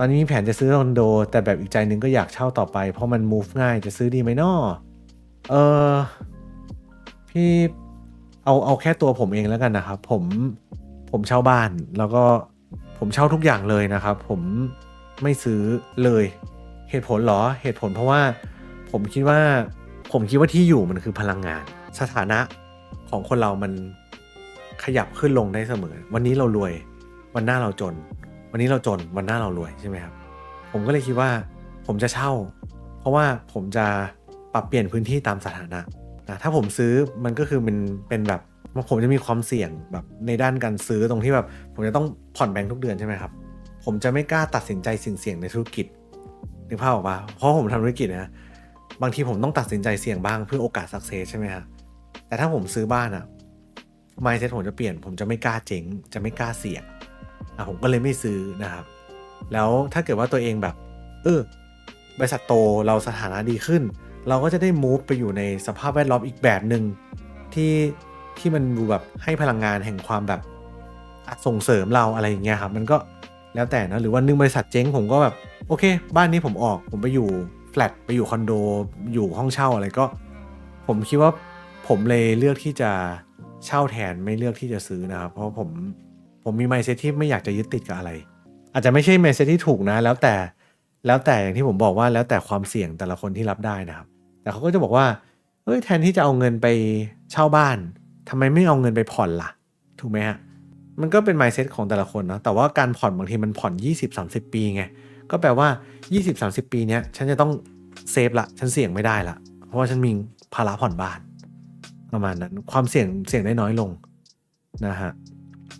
ตอนนี้มีแผนจะซื้อคอนโด แต่แบบอีกใจหนึงก็อยากเช่าต่อไป เพราะมัน move ง่ายจะซื้อดีไหมนอเออพี่เอาเอาแค่ตัวผมเองแล้วกันนะครับ ผมผมเช่าบ้านแล้วก็ผมเช่าทุกอย่างเลยนะครับ ผมไม่ซื้อเลยเหตุผลเหรอเหตุผลเพราะว่าผมคิดว่าผมคิดว่าที่อยู่มันคือพลังงาน สถานะของคนเรามันขยับขึ้นลงได้เสมอ วันนี้เรารวย วันหน้าเราจน วันนี้เราจนวันหน้าเรารวยใช่ไหมครับ ผมก็เลยคิดว่าผมจะเช่า เพราะว่าผมจะปรับเปลี่ยนพื้นที่ตามสถานะนะถ้าผมซื้อมันก็คือมันเป็นแบบผมจะมีความเสี่ยงแบบในด้านการซื้อตรงที่แบบ ผมจะต้องผ่อนแบงค์ทุกเดือนใช่ไหมครับ ผมจะไม่กล้าตัดสินใจสิ่งเสี่ยงในธุรกิจนึกภาพออกปะเพราะผมทำธุรกิจนะบางทีผมต้องตัดสินใจเสี่ยงบ้างเพื่อโอกาสสักเซสใช่ไหมฮะแต่ถ้าผมซื้อบ้านอะ mindset ผมจะเปลี่ยน ผมจะไม่กล้าเจ๊งจะไม่กล้าเสี่ยง อะผมก็เลยไม่ซื้อนะครับ แล้วถ้าเกิดว่าตัวเองแบบ เออบริษัทโตเราสถานะดีขึ้น เราก็จะได้ move ไปอยู่ในสภาพแวดล้อมอีกแบบหนึ่งที่ที่มันดูแบบให้พลังงานแห่งความแบบส่งเสริมเราอะไรอย่างเงี้ยครับ มันก็แล้วแต่นะหรือวันหนึงบริษัทเจ๊งผมก็แบบ โอเค บ้านนี้ผมออกผมไปอยู่แฟลตไปอยู่คอนโด อยู่ห้องเช่าอะไรก็ ผมคิดว่าผมเลยเลือกที่จะเช่าแทนไม่เลือกที่จะซื้อนะครับ เพราะผม ผมมีไมเซ็ตที่ไม่อยากจะยึดติดกับอะไร อาจจะไม่ใช่ไมเซ็ตที่ถูกนะ แล้วแต่แล้วแต่อย่างที่ผมบอกว่าแล้วแต่ความเสี่ยงแต่ละคนที่รับได้นะครับ แต่เขาก็จะบอกว่าเฮ้ยแทนที่จะเอาเงินไปเช่าบ้านทำไมไม่เอาเงินไปผ่อนล่ะ ถูกไหมฮะมันก็เป็น mindset ของแต่ละคนนะแต่ว่าการผ่อนบางทีมันผ่อน 20-30 ปีไงก็แปลว่า 20-30 ปีเนี้ยฉันจะต้องเซฟละฉันเสี่ยงไม่ได้ละเพราะว่าฉันมีภาระผ่อนบ้านประมาณนั้น ความเสี่ยงเสี่ยงได้น้อยลงนะฮะ